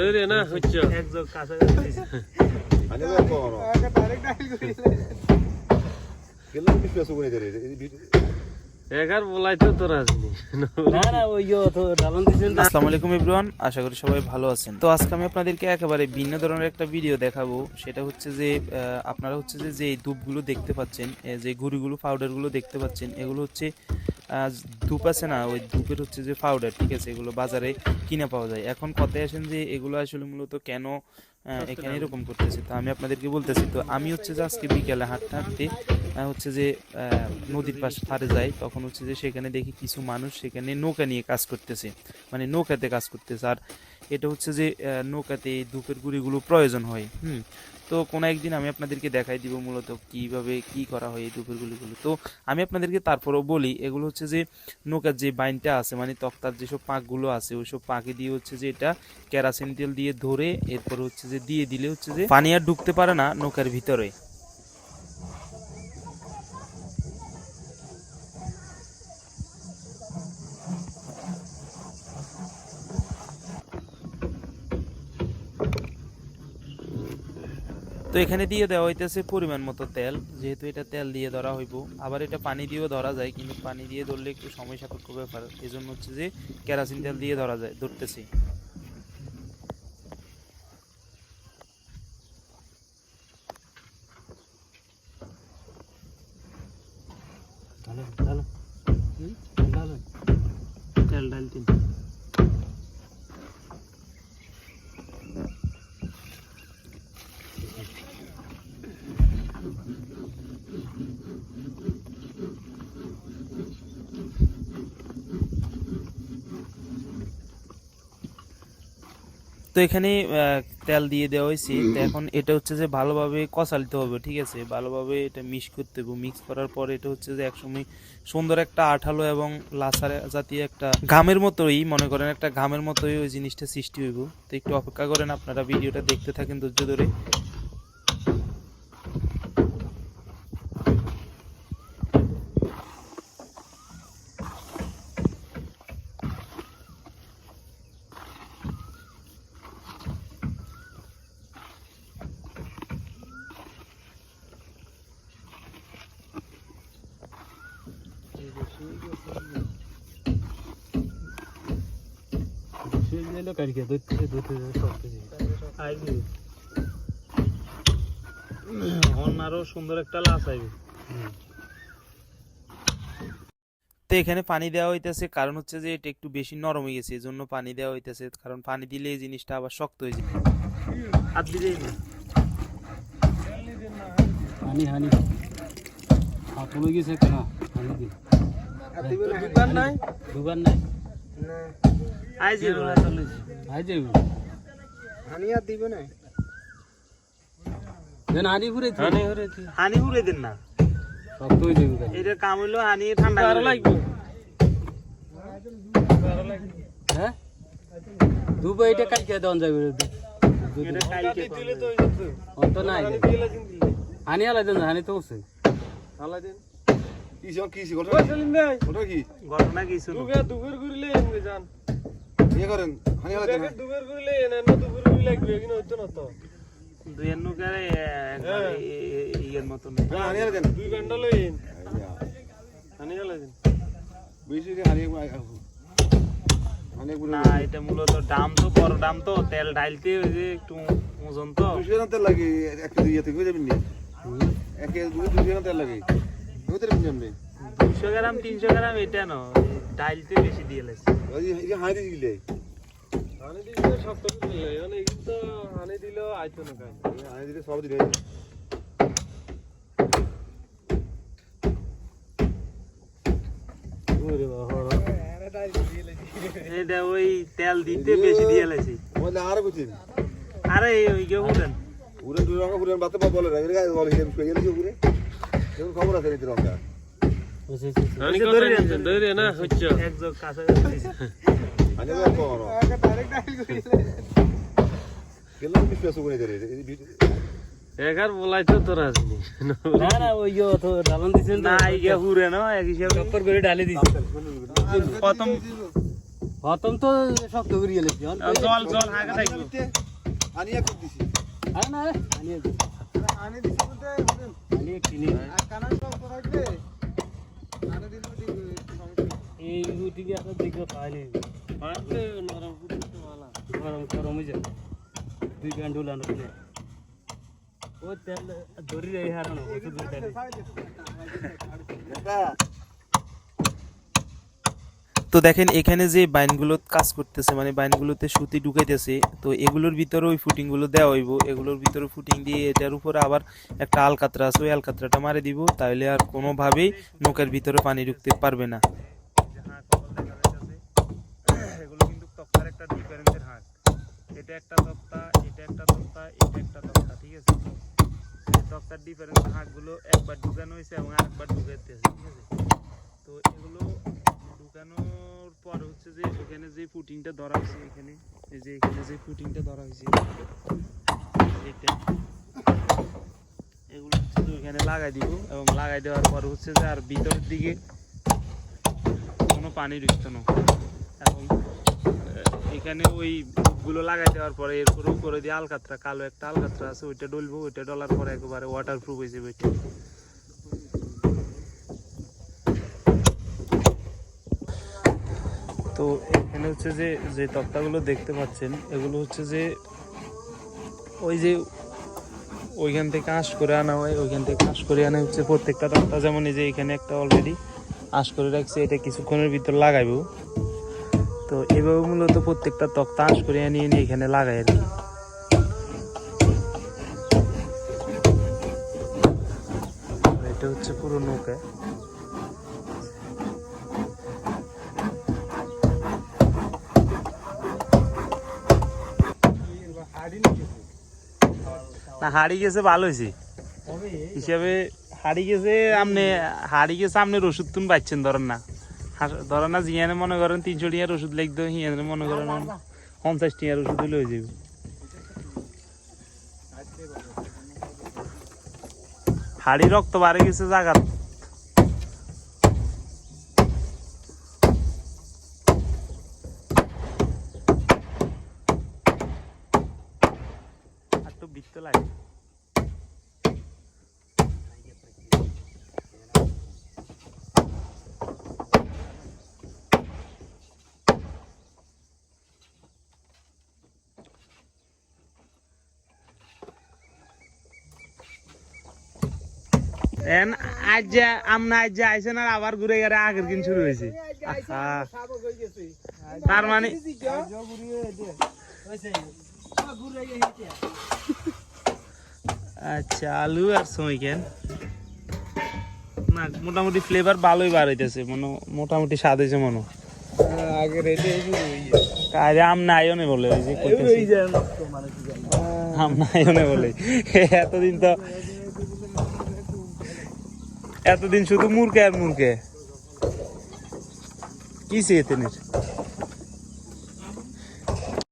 ধরে না হচ্ছে পেছো কোনে ধরে একার বলাই তো তোর আসনি। আসসালামু আলাইকুম এভরিওয়ান আশা করি সবাই ভালো আছেন। তো আজকে আমি আপনাদেরকে একেবারে ভিন্ন ধরনের একটা ভিডিও দেখাবো। সেটা হচ্ছে যে আপনারা হচ্ছে যে যে ধূপগুলো দেখতে পাচ্ছেন যে গুঁড়িগুলো পাউডারগুলো দেখতে পাচ্ছেন এগুলো হচ্ছে ধূপ আছে না ওই ধূপের হচ্ছে যে পাউডার ঠিক আছে এগুলো বাজারে কিনে পাওয়া যায়। এখন কথায় আসেন যে এগুলো আসলে মূলত কেন এখানে এরকম করতেছে তো আমি আপনাদেরকে বলতেছি। তো আমি হচ্ছে যে আজকে বিকেলে হাঁটতে হাঁটতে হচ্ছে যে নদীর পাশে পাড়ে যাই তখন হচ্ছে যে সেখানে দেখি কিছু মানুষ সেখানে নৌকা নিয়ে কাজ করতেছে মানে নৌকাতে কাজ করতেছে। আর এটা হচ্ছে যে নৌকাতে এই ধূপের গুঁড়িগুলো প্রয়োজন হয় হুম? তো কোনো একদিন আমি আপনাদেরকে দেখাই দিব মূলত কীভাবে কি করা হয় এই দুপুরগুলিগুলো। তো আমি আপনাদেরকে তারপরও বলি, এগুলো হচ্ছে যে নৌকার যে বাইনটা আছে মানে তক্তার যেসব পাকগুলো আছে, ওইসব পাকে দিয়ে হচ্ছে যে এটা কেরাসিন তেল দিয়ে ধরে, এরপর হচ্ছে যে দিয়ে দিলে হচ্ছে যে পানি আর ঢুকতে পারে না নৌকার ভিতরে। তো এখানে দিয়ে দেওয়া হইতেছে পরিমাণ মতো তেল যেহেতু এটা তেল দিয়ে ধরা হইব আবার এটা পানি দিয়েও ধরা যায় কিন্তু পানি দিয়ে ধরলে একটু সময় সাপেক্ষ ব্যাপার এই জন্য হচ্ছে যে কেরাসিন তেল দিয়ে ধরা যায় ধরতেছি ডালন, ডালন। হুম? ডালন। তেল তো এখানে তেল দিয়ে দেওয়া হয়েছে। তো এখন এটা হচ্ছে যে ভালোভাবে কষালিতে হবে ঠিক আছে? ভালোভাবে এটা মিক্স করতে হবে। মিক্স করার পর এটা হচ্ছে যে একসময় সুন্দর একটা আঠালো এবং লাসার জাতীয় একটা ঘামের মতোই মনে করেন একটা ঘামের মতোই ওই জিনিসটা সৃষ্টি হইব। তো একটু অপেক্ষা করেন আপনারা ভিডিওটা দেখতে থাকেন ধৈর্য ধরে। আরও সুন্দর একটা লাশ আইবে তো এখানে পানি দেওয়া হইতেছে, কারণ হচ্ছে যে এটা একটু বেশি নরম হয়ে গেছে জন্য পানি দেওয়া হইতেছে, কারণ পানি দিলে এই জিনিসটা আবার শক্ত হয়ে যাবে হাত দিলে হানি হানি। হাত পড়ে গেছে কেন? হানি দিন দুবার নাই? দুবার নাই? আই যাবে আই যাবে হানি আর দিবে না? দেন হানি ঘুরে হানি ঘুরে হানি দেন না। এটা কাম হইল হানি ঠান্ডা আরও লাগবে। হ্যাঁ? দুবাই এটা কালকে দেওয়া যাবে এটা কালকে দিলে তো অন্ত নাই। হানি আলাই দেন হানি তো আছে। আলা দেন। কি সব কি? ওটা কি? ঘটনা কিছু না দুপুর ঘুরলে এমনি যান। ইয়ে করেন হানি আলা দেন। দুপুর ঘুরলে এনে দুপুর ঘুরলে লাগবে কিন্তু হইতো না তো। দুয়ের নুকারে একবারে এ- এ- মতন হানি আলা দেন। দুই গেল বেশি হানি হানি না এটা মূলত দাম তো বড় দাম তো তেল ঢালতে ওই যে একটু ওজন তো। দুশো তেল লাগে একটা দুই থেকে যাবেন নি? একে দুই দুশো তেল লাগে। দুশো গ্রাম তিনশো গ্রাম এটা না ডাইলতে বেশি দিয়ে লাগছে ওই যে হানি দিলে। হানি দিলে শক্ত করে দিলে মানে কিন্তু হানি দিলেও আইতো না কাজ হানি দিলে সব দিলে। এটা ওই তেল দিতে বেশি দিয়ে লাগছে ওই আর বুঝছেন আরে ওই কেউ উঠেন উড়ে দুই রঙা উড়ে বাতে বলে রে গায়ে বলে হিম শুয়ে গেছে উড়ে? খবর আছে তো তোর আসনি না। না ওই তো। ডালন না হুরে না এক হিসাবে। টপ্পর করে ডালে দিছে। প্রথম প্রথম তো শক্ত করে গেলে জল জল হাঁকা থাকব। আনি এক দিছি। আরে না রে আনি দিছি। বলতে কিনে এই রুটিকে একটা দিকে পাইলে পারলে নরম করতে ভালো গরম গরম হয়ে যাবে দুই প্যান্ট উলানো ও তেল ধরি রে হারানো তো দেখেন, এখানে যে বাইনগুলো কাজ করতেছে মানে বাইনগুলোতে সুতি ঢুকাইতেছে, তো এগুলোর ভিতরে ওই ফুটিংগুলো দেওয়া হইব। এগুলোর ভিতরে ফুটিং দিয়ে এটার উপরে আবার একটা আলকাতরা আছে, ওই আলকাতরাটা মারে দিব তাহলে আর কোনোভাবেই নৌকার ভিতরে পানি ঢুকতে পারবে না। এটা একটা তক্তা, এটা একটা তক্তা, এটা একটা তক্তা, ঠিক আছে? ডিফারেন্সের হাঁকগুলো একবার ঢুকানো হয়েছে এবং আরেকবার ঢুকাইতে আছে ঠিক আছে? তো এগুলো ঢুকানোর পর হচ্ছে যে এখানে যে ফুটিংটা ধরা হয়েছে এখানে, এই যে এখানে যে ফুটিংটা ধরা হয়েছে এগুলো হচ্ছে যে লাগাই দিব এবং লাগাই দেওয়ার পর হচ্ছে যে আর ভিতরের দিকে কোনো পানি ঢুকতো না। এবং এখানে ওই গুলো লাগাই দেওয়ার পরে এরপরে উপরে দিয়ে আলকাতরা, কালো একটা আলকাতরা আছে, ওইটা ডলবো, ওইটা ডলার পরে একেবারে ওয়াটার প্রুফ হয়ে যাবে ওইটা। তো এখানে হচ্ছে যে যে তক্তাগুলো দেখতে পাচ্ছেন, এগুলো হচ্ছে যে ওই যে ওইখান থেকে আঁশ করে আনা হয়, ওইখান থেকে আঁশ করে আনা হচ্ছে প্রত্যেকটা তক্তা। যেমন এই যে এখানে একটা অলরেডি আঁশ করে রাখছে, এটা কিছুক্ষণের ভিতর লাগাইবো। তো এইভাবে মূলত প্রত্যেকটা তক্তা আঁশ করে আনিয়ে নিয়ে এখানে লাগাই আর কি। এটা হচ্ছে পুরো নৌকা। না হারিয়ে গেছে ভালো হয়েছে। হিসাবে হারি গেছে আপনি হারি গেছে আপনি ওষুধ তুমি পাচ্ছেন ধরেন না। ধরেন না জিয়ানে মনে করেন তিনশো টিয়া ওষুধ লিখতে হিয়ানে মনে করেন পঞ্চাশ টিয়া ওষুধ হলে হয়ে যাবে। হাড়ি রক্ত বাড়ে গেছে জায়গা আর তো লাগে। এন আজ যে আমনা আজ যে আইছেন আর আবার ঘুরে গেলে আগের দিন শুরু হয়েছে। তার মানে আচ্ছা আলু আর সইকেন না মোটামুটি ফ্লেভার ভালোই বার হইতেছে মনে মোটামুটি স্বাদ হয়েছে মনে। হয়। আগে রেডি কারে আম নাইও নে বলে ওই যে কইতেছি। আম নাইও নে বলে। এতদিন তো এতদিন শুধু মুরকে আর মুরকে। কি চেয়েতেনের